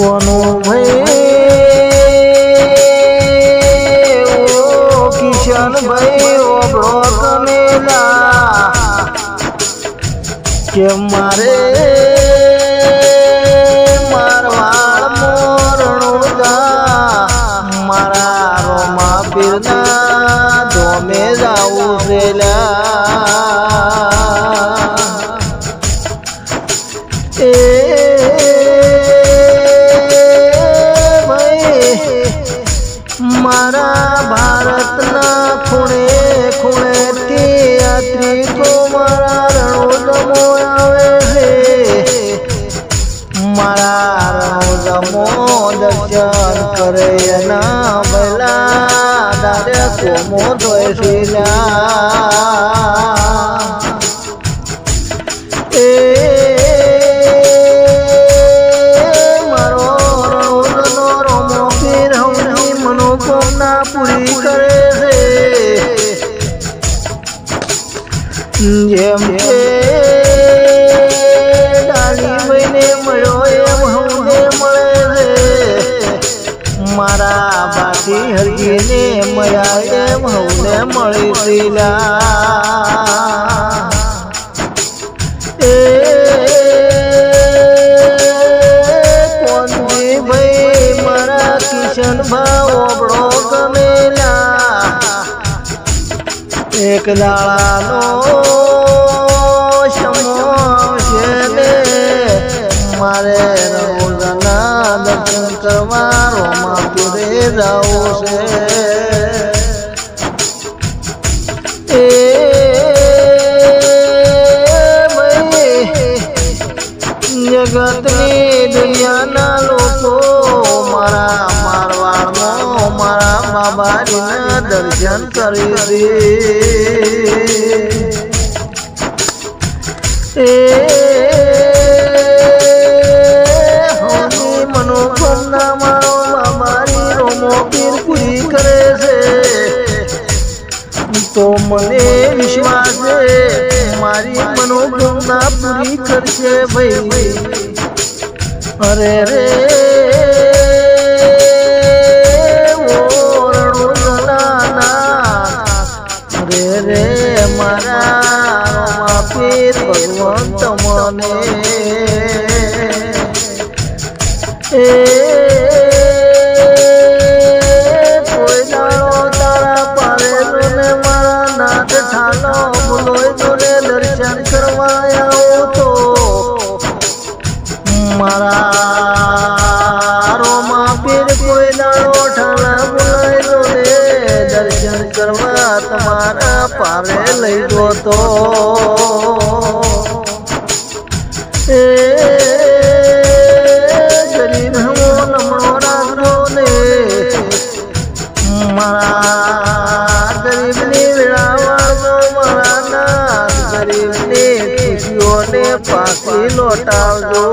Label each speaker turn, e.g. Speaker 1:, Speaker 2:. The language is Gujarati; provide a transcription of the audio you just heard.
Speaker 1: કોનું ભાઈ ઓ કિશન ભાઈ ઓબળો કનેલા કે મારે મારા ભારતના ખૂણે ખૂણેથી યાત્રિકો મારા રણોદમો આવે છે. મારા રણોદમો દર્શન કરે એના ભલા દાદા કોમો ધોય છે જેમ કે ડાલી મહિને મળ્યો એમ હમને મળે છે. મારા બાકી હરીને મળ્યા એમ હમને મળી દીલા એ કોનજી ભાઈ, મારા કિશન ભાવ એક દાડાનો મારે રણોદના દર્શન કરવા રોમા પૂરે જવું છે. જગતની દુનિયાના લોકો મારા બાબાજીના દર્શન કરી દે એ હોની મનોકામના મારો મારી રોમો પીર પૂરી કરે છે. તો મને વિશ્વાસ છે, મારી મનોકામના પૂરી કરશે ભાઈ. અરે રે. માપીર ભગવાન મને એ તારા પારે ને મારા નાથ ઠાલો બોલોય દર્શન કરવા આવો તો. મારા રોમા પીર કોઈ દાડો દર્શન કરવા તમારા પારે લઈ ગયો ગરીબ હમો નમણો રાખજો ને મારા ગરીબની વેળાવાળો મારા નાથ ગરીબની ખુશીઓને પાછી લોટાવજો.